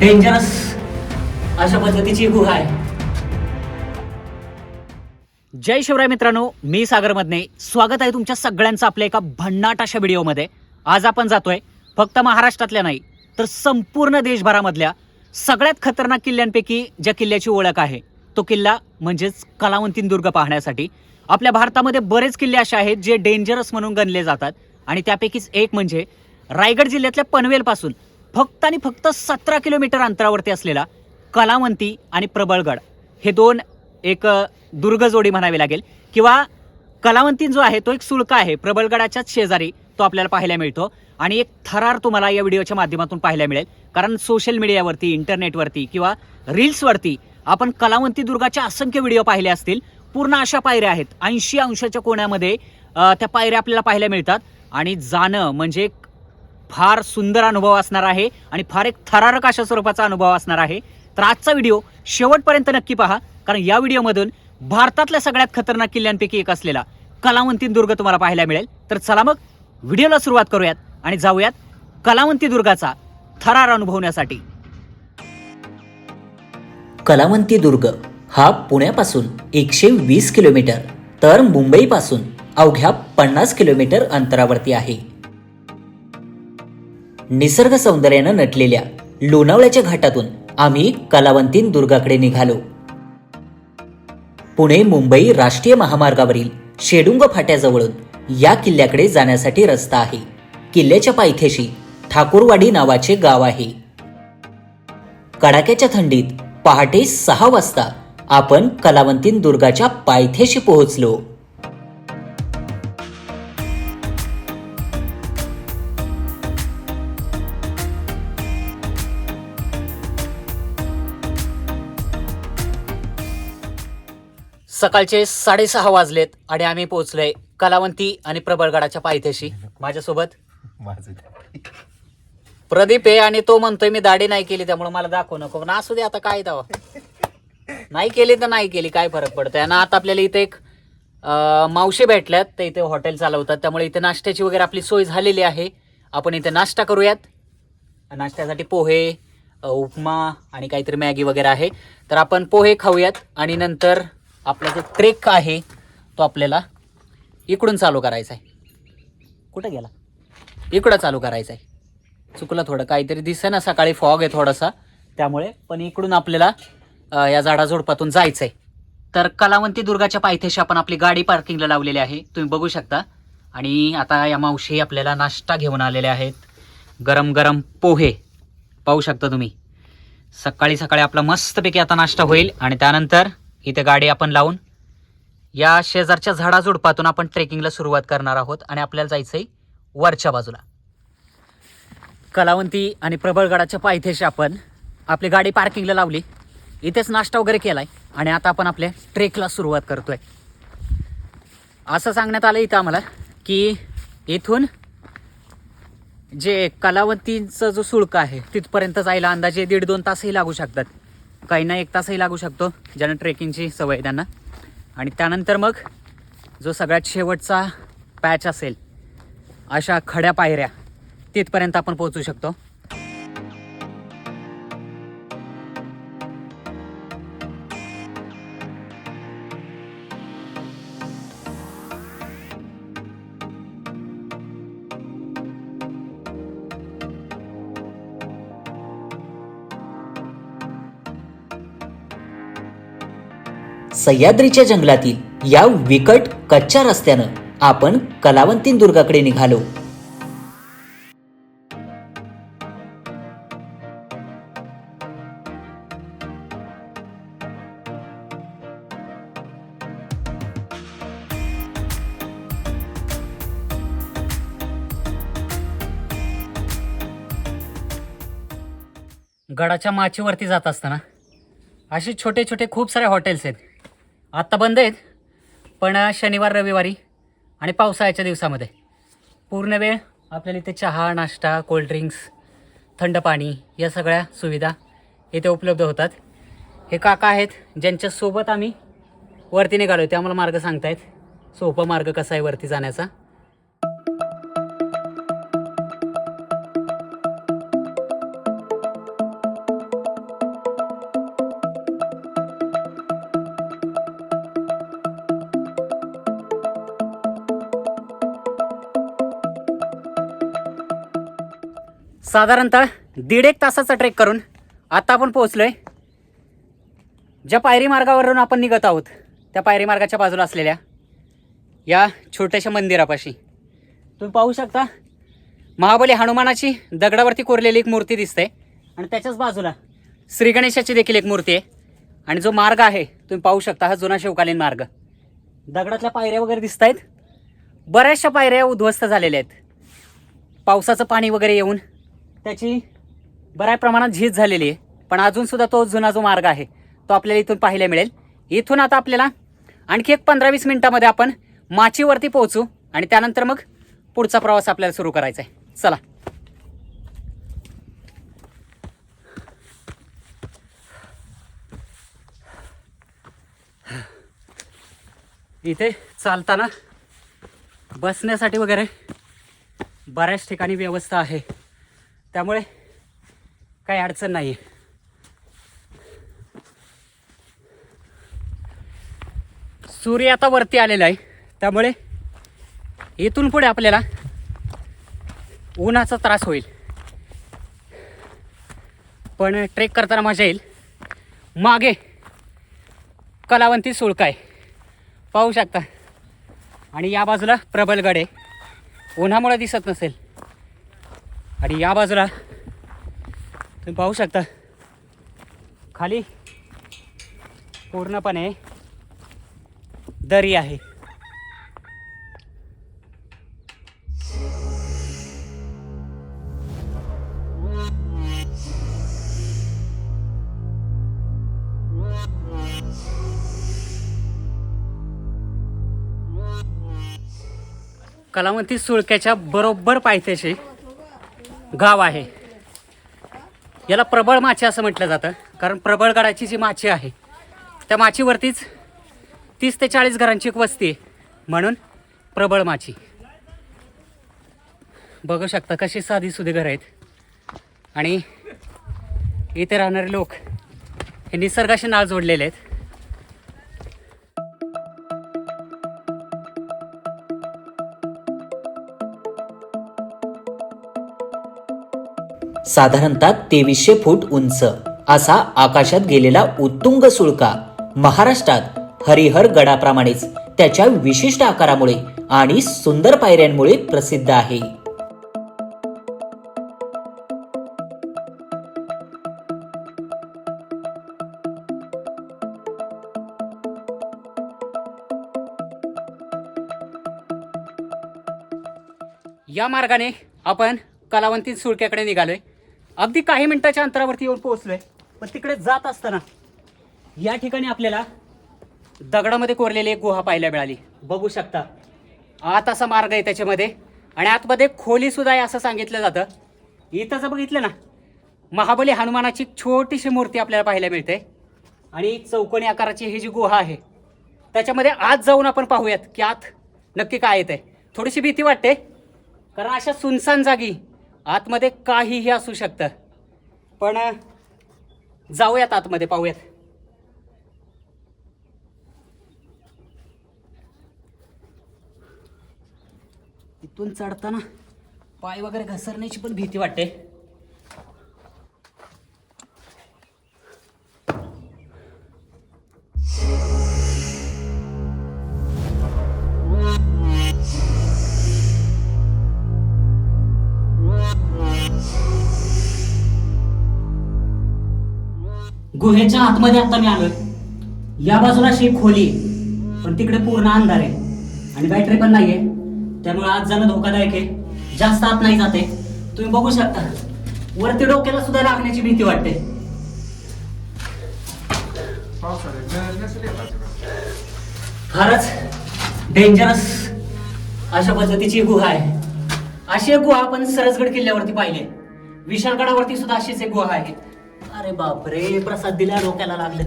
Dangerous अशा पद्धतीची गुहा आहे. जय शिवराय मित्रांनो मी सागर मधने स्वागत आहे तुमच्या सगळ्यांचं आपल्या एका भन्नाट अशा व्हिडिओमध्ये. आज आपण जातोय फक्त महाराष्ट्रातल्या नाही तर संपूर्ण देशभरामधल्या सगळ्यात खतरनाक किल्ल्यांपैकी ज्या किल्ल्याची ओळख आहे तो किल्ला म्हणजेच कलावंतीन दुर्ग पाहण्यासाठी. आपल्या भारतामध्ये बरेच किल्ले असे आहेत जे डेंजरस म्हणून गणले जातात. आणि त्यापैकीच एक म्हणजे रायगड जिल्ह्यातल्या पनवेलपासून. फक्त आणि फक्त सतरा किलोमीटर अंतरावरती असलेला कलावंती आणि प्रबळगड हे दोन एक दुर्ग जोडी म्हणावी लागेल. किंवा कलावंतीन जो आहे तो एक सुळका आहे. प्रबळगडाच्याच शेजारी तो आपल्याला पाहायला मिळतो. आणि एक थरार तुम्हाला या व्हिडिओच्या माध्यमातून पाहायला मिळेल. कारण सोशल मीडियावरती इंटरनेटवरती किंवा रील्सवरती आपण कलावंती दुर्गाच्या असंख्य व्हिडिओ पाहिले असतील. पूर्ण अशा पायऱ्या आहेत. ऐंशी अंशाच्या कोण्यामध्ये त्या पायऱ्या आपल्याला पाहायला मिळतात. आणि जाणं म्हणजे एक फार सुंदर अनुभव असणार आहे आणि फार एक थरारक अशा स्वरूपाचा अनुभव असणार आहे. तर आजचा व्हिडिओ शेवटपर्यंत नक्की पहा कारण या व्हिडिओमधून भारतातल्या सगळ्यात खतरनाक किल्ल्यांपैकी एक असलेला कलावंती दुर्ग तुम्हाला पाहायला मिळेल. तर चला मग व्हिडिओला सुरुवात करूयात आणि जाऊयात कलावंती दुर्गाचा थरार अनुभवण्यासाठी कलावंती दुर्ग हा पुण्यापासून एकशे वीस किलोमीटर तर मुंबईपासून अवघ्या पन्नास किलोमीटर अंतरावरती आहे. निसर्ग सौंदर्यानं नटलेल्या लोणावळ्याच्या घाटातून आम्ही कलावंतीन दुर्गाकडे निघालो. पुणे मुंबई राष्ट्रीय महामार्गावरील शेडुंग फाट्याजवळून या किल्ल्याकडे जाण्यासाठी रस्ता आहे. किल्ल्याच्या पायथ्याशी ठाकूरवाडी नावाचे गाव आहे. कडाक्याच्या थंडीत पहाटे सहा वाजता आपण कलावंतीन दुर्गाच्या पायथ्याशी पोहोचलो. सकाळचे साडेसहा वाजलेत आणि आम्ही पोहोचलोय कलावंती आणि प्रबळगडाच्या पायथ्याशी. माझ्यासोबत? प्रदीप आहे आणि तो म्हणतोय मी दाढी नाही केली त्यामुळे मला दाखवू नको. पण असू दे आता काय दावा नाही केली तर नाही केली काय फरक पडतोय? आणि आता आपल्याला इथे एक अं, मावशी भेटल्यात. ते इथे हॉटेल चालवतात. त्यामुळे इथे नाश्त्याची वगैरे आपली सोय झालेली आहे. आपण इथे नाश्ता करूयात. नाश्त्यासाठी पोहे अ, उपमा आणि काहीतरी मॅगी वगैरे आहे. तर आपण पोहे खाऊयात आणि नंतर आपला जो ट्रेक आहे तो आपल्याला इकडून चालू करायचा आहे. कुठं गेला? इकडं चालू करायचा आहे. चुकलं थोडं. काहीतरी दिसतं ना सकाळी फॉग आहे थोडासा. त्यामुळे पण इकडून आपल्याला या झाडाझुडपातून जायचं आहे. तर कलावंती दुर्गाच्या पायथ्याशी आपण आपली गाडी पार्किंगला लावलेली आहे. तुम्ही बघू शकता. आणि आता या मावशी आपल्याला नाश्ता घेऊन आलेल्या आहेत. गरम गरम पोहे. पाहू शकता तुम्ही. सकाळी सकाळी आपला मस्तपैकी आता नाश्ता होईल. आणि त्यानंतर इथे गाडी आपण लावून या शेजारच्या झाडाझुडपातून आपण ट्रेकिंगला सुरुवात करणार आहोत आणि आपल्याला जायचं आहे वरच्या बाजूला. कलावंती आणि प्रबळगडाच्या पायथ्याशी आपण आपली गाडी पार्किंगला लावली. इथेच नाश्ता वगैरे केला आहे आणि आता आपण आपल्या ट्रेकला सुरुवात करतोय. असं सांगण्यात आलं इथं आम्हाला की इथून जे कलावतींचा जो शुल्क आहे तिथपर्यंत जायला अंदाजे दीड दोन तासही लागू शकतात. काहींना एक तासही लागू शकतो ज्यांना ट्रेकिंगची सवय आहे त्यांना. आणि त्यानंतर मग जो सगळ्यात शेवटचा पॅच असेल अशा खड्या पायऱ्या तिथपर्यंत आपण पोहोचू शकतो. सह्याद्रीच्या जंगलातील या विकट कच्च्या रस्त्यानं आपण कलावंतीन दुर्गाकडे निघालो. गडाच्या माचीवरती जात असताना असे छोटे छोटे खूप सारे हॉटेल्स आहेत. आत्ता बंद आहेत पण शनिवार रविवारी आणि पावसाळ्याच्या दिवसामध्ये. पूर्ण वेळ आपल्याला इथे चहा नाश्ता कोल्ड्रिंक्स थंड पाणी या सगळ्या सुविधा इथे उपलब्ध होतात. हे काका आहेत ज्यांच्यासोबत आम्ही वरती निघालो ते आम्हाला मार्ग सांगतायत. सोपा मार्ग कसा आहे वरती जाण्याचा? साधारणतः दीड एक तासाचा ट्रेक करून आता आपण पोहोचलोय. ज्या पायरी मार्गावरून आपण निघत आहोत त्या पायरी मार्गाच्या बाजूला असलेल्या या छोट्याशा मंदिरापाशी. तुम्ही पाहू शकता महाबली हनुमानाची दगडावरती कोरलेली एक मूर्ती दिसते आणि त्याच्याच बाजूला श्री गणेशाची देखील एक मूर्ती आहे. आणि जो मार्ग आहे तुम्ही पाहू शकता हा जुना शिवकालीन मार्ग. दगडातल्या पायऱ्या वगैरे दिसत आहेत बऱ्याचशा पायऱ्या उद्ध्वस्त झालेल्या आहेत. पावसाचं पाणी वगैरे येऊन त्याची बऱ्याच प्रमाणात झीज झालेली आहे. पण अजूनसुद्धा तो जुना जो मार्ग आहे तो आपल्याला इथून पाहायला मिळेल. इथून आता आपल्याला आणखी एक पंधरा वीस मिनिटामध्ये आपण माचीवरती पोहोचू आणि त्यानंतर मग पुढचा प्रवास आपल्याला सुरू करायचा आहे. चला. इथे चालताना बसण्यासाठी वगैरे बऱ्याच ठिकाणी व्यवस्था आहे. त्यामुळे काही अडचण नाही आहे सूर्य आता वरती आलेला आहे. त्यामुळे इथून पुढे आपल्याला उन्हाचा त्रास होईल. पण ट्रेक करताना मजा येईल. मागे कलावंती सुळका आहे. पाहू शकता. आणि या बाजूला प्रबलगड आहे. उन्हामुळे दिसत नसेल. आणि या बाजूला तुम्ही पाहू शकता. खाली पूर्णपणे दरी आहे. कलावंती सुळक्याच्या बरोबर पायथ्याशी गाव आहे. याला प्रबळ माची असं म्हटलं जातं. कारण प्रबळगडाची जी माची आहे त्या माचीवरतीच तीस ते चाळीस घरांची एक वस्ती आहे. म्हणून प्रबळ माची बघू शकता कशी साधी सुधी घरं आहेत. आणि इथे राहणारे लोक हे निसर्गाशी नाळ जोडलेले आहेत. साधारणतः तेवीसशे फूट उंच. असा आकाशात गेलेला उत्तुंग सुळका. महाराष्ट्रात हरिहर गडाप्रमाणेच त्याच्या विशिष्ट आकारामुळे आणि सुंदर पायऱ्यांमुळे प्रसिद्ध आहे. या मार्गाने आपण कलावंती सुळक्याकडे निघालोय. अगदी काही मिनिटाच्या अंतरावरती येऊन पोहोचलोय. पण तिकडे जात असताना या ठिकाणी आपल्याला दगडामध्ये कोरलेली एक गुहा पाहायला मिळाली. बघू शकता. आत असा मार्ग आहे त्याच्यामध्ये आणि आतमध्ये खोली सुद्धा आहे असं सांगितलं जातं. इथं जर बघितलं ना महाबली हनुमानाची छोटीशी मूर्ती आपल्याला पाहायला मिळते. आणि चौकोनी आकाराची ही जी गुहा आहे त्याच्यामध्ये आत जाऊन आपण पाहूयात की आत नक्की काय येत आहे थोडीशी भीती वाटते कारण अशा सुनसान जागी आतमध्ये काहीही असू शकतं. पण जाऊयात आतमध्ये पाहूयात. इथून चढताना पाय वगैरे घसरण्याची पण भीती वाटते. गुहेच्या आतमध्ये आता मी आलोय. या बाजूला अशी खोली पण तिकडे पूर्ण अंधार आहे. आणि बॅटरी पण नाहीये. त्यामुळे आत जाणं धोकादायक आहे. जास्त आत नाही जाते तुम्ही बघू शकता. वरती डोक्याला सुद्धा लागण्याची भीती वाटते. फारच डेंजरस अशा पद्धतीची गुहा आहे. अशी एक गुहा आपण सरसगड किल्ल्यावरती पाहिली विशाळगडावरती सुद्धा अशीच एक गुहा आहे. अरे बापरे प्रसाद दिला डोक्याला लागले.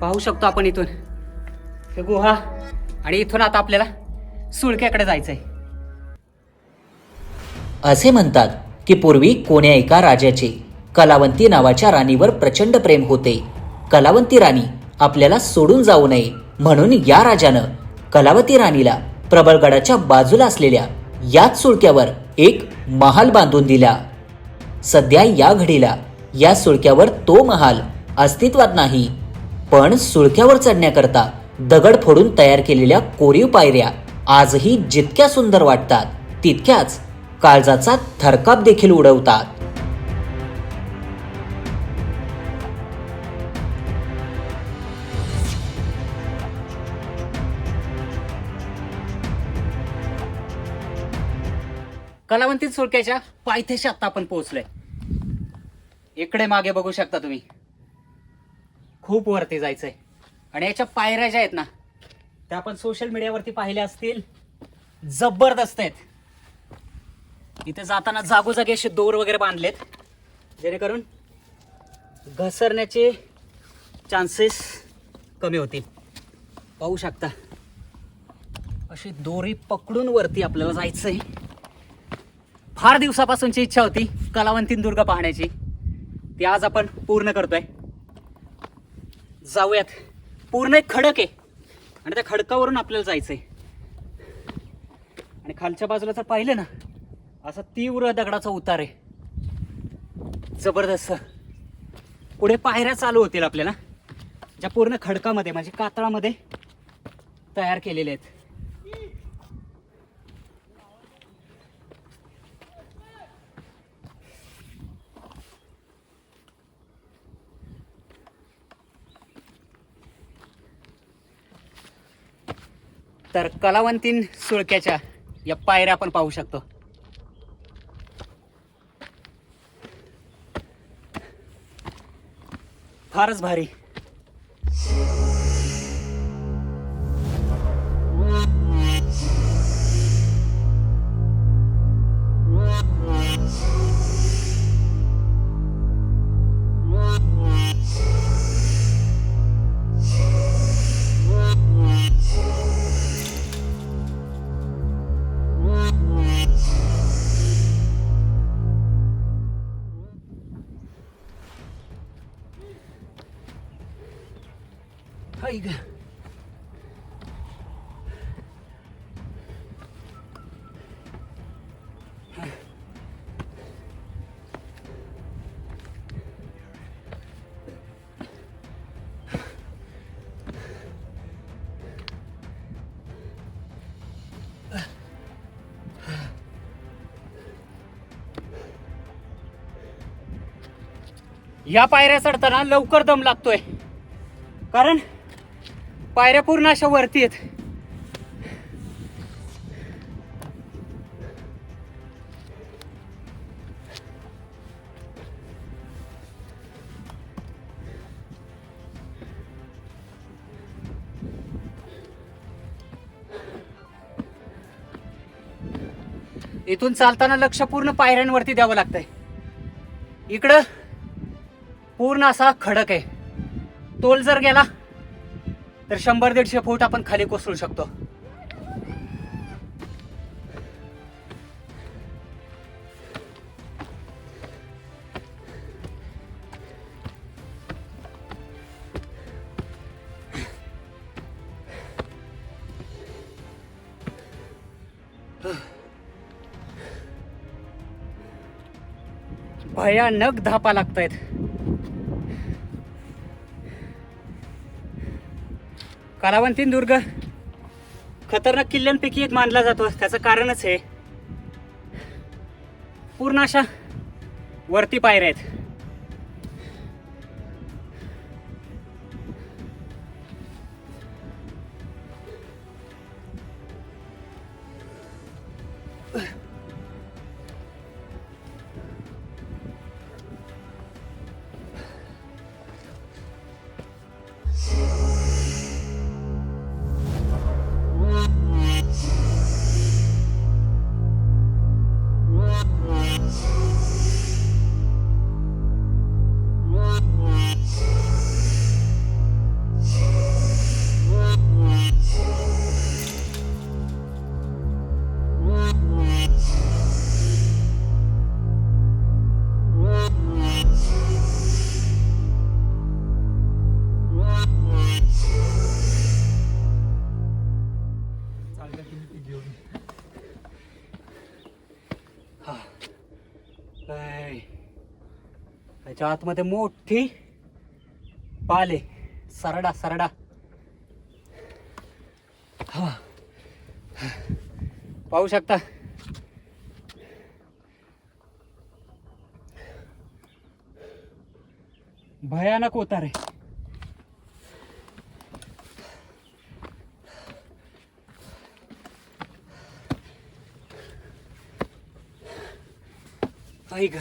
पाहू शकतो आपण इथून. हे गुहा आणि इथून आता आपल्याला सुळक्याकडे जायचंय. असे म्हणतात की पूर्वी कोण्या एका राजाचे कलावंती नावाच्या राणीवर प्रचंड प्रेम होते. कलावंती राणी आपल्याला सोडून जाऊ नये म्हणून या राजानं कलावती राणीला प्रबळगडाच्या बाजूला असलेल्या याच सुळक्यावर एक महाल बांधून दिला. सध्या या घडीला या सुळक्यावर तो महाल अस्तित्वात नाही. पण सुळक्यावर चढण्याकरता दगड फोडून तयार केलेल्या कोरीव पायऱ्या आजही जितक्या सुंदर वाटतात तितक्याच काळजाचा थरकाप देखील उडवतात. कलावंतीत सुळक्याच्या पायथ्याशी आता आपण पोहोचलोय. इकडे मागे बघू शकता तुम्ही. खूप वरती जायचंय. आणि याच्या पायऱ्या ज्या आहेत ना त्या आपण सोशल मीडियावरती पाहिल्या असतील. जबरदस्त आहेत. इथे जाताना जागोजागी असे दोर वगैरे बांधलेत. जेणेकरून घसरण्याचे चान्सेस कमी होतील. पाहू शकता. अशी दोरी पकडून वरती आपल्याला जायचंय. फार दिवसापासूनची इच्छा होती कलावंतीन दुर्ग पाहण्याची. ती आज आपण पूर्ण करतोय. जाऊयात. पूर्ण एक खडक आहे. आणि त्या खडकावरून आपल्याला जायचंय. आणि खालच्या बाजूला जर पाहिलं ना असा तीव्र दगडाचा उतार आहे. जबरदस्त. पुढे पायऱ्या चालू होतील आपल्याला. ज्या पूर्ण खडकामध्ये म्हणजे कातळामध्ये तयार केलेल्या आहेत. तर कलावंतीन सुळक्याच्या या पायऱ्या आपण पाहू शकतो. फारच भारी. हाय ग. या पायऱ्या चढताना लवकर दम लागतोय कारण पायऱ्या पूर्ण अशा वरती आहेत. इथून चालताना लक्ष पूर्ण पायऱ्यांवरती द्यावं लागतंय. इकडं पूर्ण असा खडक आहे. तोल जर गेला तर शंभर दीडशे फूट आपण खाली कोसळू शकतो. भयानक धापा लागतायत. कलावंती दुर्ग. खतरनाक किल्ल्यांपैकी एक मानला जातो. त्याचं कारणच आहे पूर्ण अशा वरती पायऱ्या आहेत. Ugh. त्याच्या आतमध्ये मोठी पाले. सरडा सरडा. हा. पाहू शकता? भयानक उतार आहे. ऐक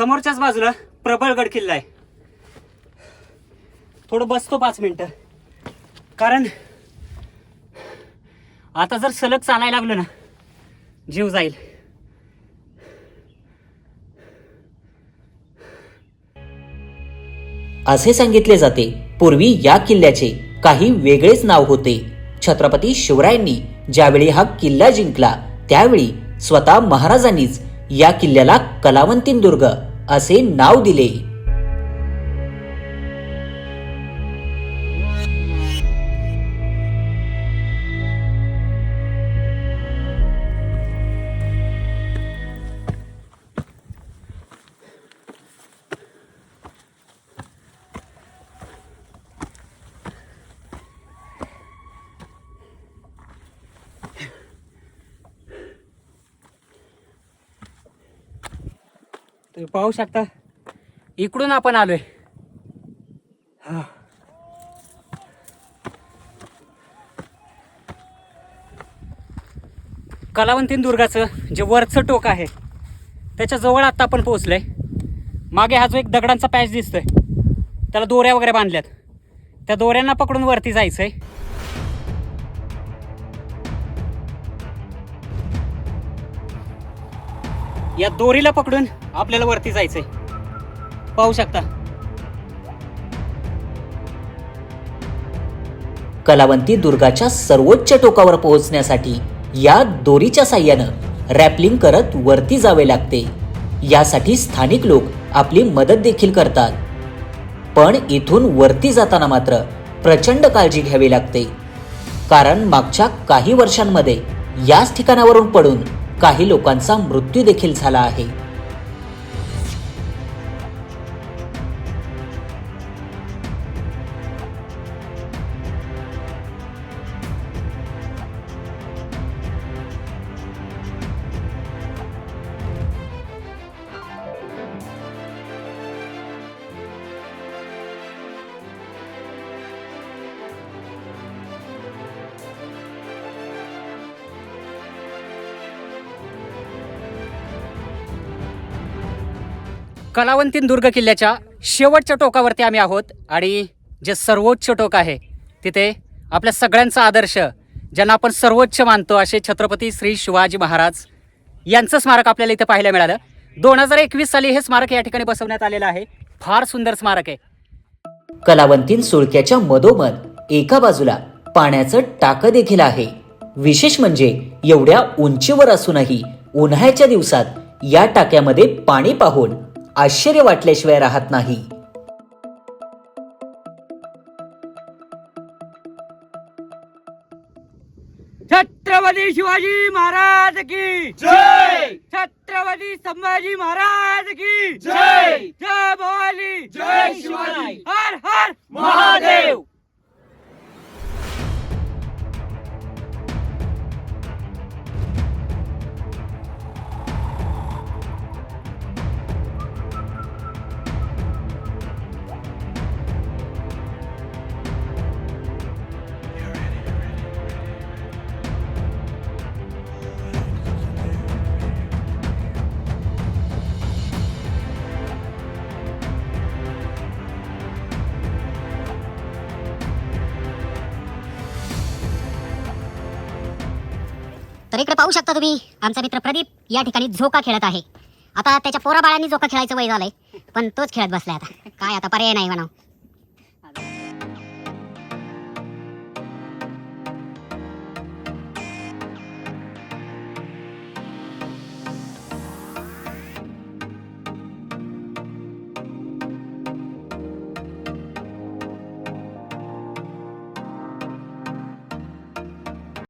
समोरच्याच बाजूला प्रबळगड किल्ला आहे. थोडं बसतो पाच मिनटं. कारण आता जर सलग चालायला लागलो ना जीव जाईल. असे सांगितले जाते पूर्वी या किल्ल्याचे काही वेगळेच नाव होते. छत्रपती शिवरायांनी ज्यावेळी हा किल्ला जिंकला त्यावेळी स्वतः महाराजांनीच या किल्ल्याला कलावंतीन दुर्ग असे नाव दिले. पाहू शकता. इकडून आपण आलोय. हा. कलावंतीन दुर्गाचं जे वरचं टोक आहे त्याच्याजवळ आता आपण पोहोचलोय. मागे हा जो एक दगडांचा पॅच दिसतोय त्याला दोऱ्या वगैरे बांधल्यात. त्या दोऱ्यांना पकडून वरती जायचंय. या दोरीला पकडून आपल्याला वरती जायचंय. पाहू शकता. कलावंती दुर्गाच्या सर्वोच्च टोकावर पोहोचण्यासाठी या दोरीच्या साह्यानं रॅपलिंग करत वरती जावे लागते. यासाठी स्थानिक लोक आपली मदत देखील करतात. पण इथून वरती जाताना मात्र प्रचंड काळजी घ्यावी लागते. कारण मागच्या काही वर्षांमध्ये याच ठिकाणावरून पडून काही लोकांचा मृत्यू देखील झाला आहे. कलावंतीन दुर्ग किल्ल्याच्या शेवटच्या टोकावरती आम्ही आहोत आणि जे सर्वोच्च टोक आहे तिथे आपल्या सगळ्यांचा आदर्श ज्यांना आपण सर्वोच्च मानतो असे छत्रपती श्री शिवाजी महाराज यांचं स्मारक आपल्याला इथे पाहायला मिळालं. दोन हजार एकवीस साली हे स्मारक या ठिकाणी बसवण्यात आलेलं आहे. फार सुंदर स्मारक आहे. कलावंतीन सुळक्याच्या मधोमध एका बाजूला पाण्याचं टाकं देखील आहे. विशेष म्हणजे एवढ्या उंचीवर असूनही उन्हाळ्याच्या दिवसात या टाक्यामध्ये पाणी पाहून आश्चर्य वाटल्याशिवाय राहत नाही. छत्रपती शिवाजी महाराज की जय! छत्रपती संभाजी महाराज की जय! जय भवानी जय शिवाजी! हर हर महादेव! तर इकडे पाहू शकता तुम्ही. आमचा मित्र प्रदीप या ठिकाणी झोका खेळत आहे. आता त्याच्या पोराबाळांनी झोका खेळायचं वय झालंय पण तोच खेळत बसलाय आता. काय आता पर्याय नाही म्हणा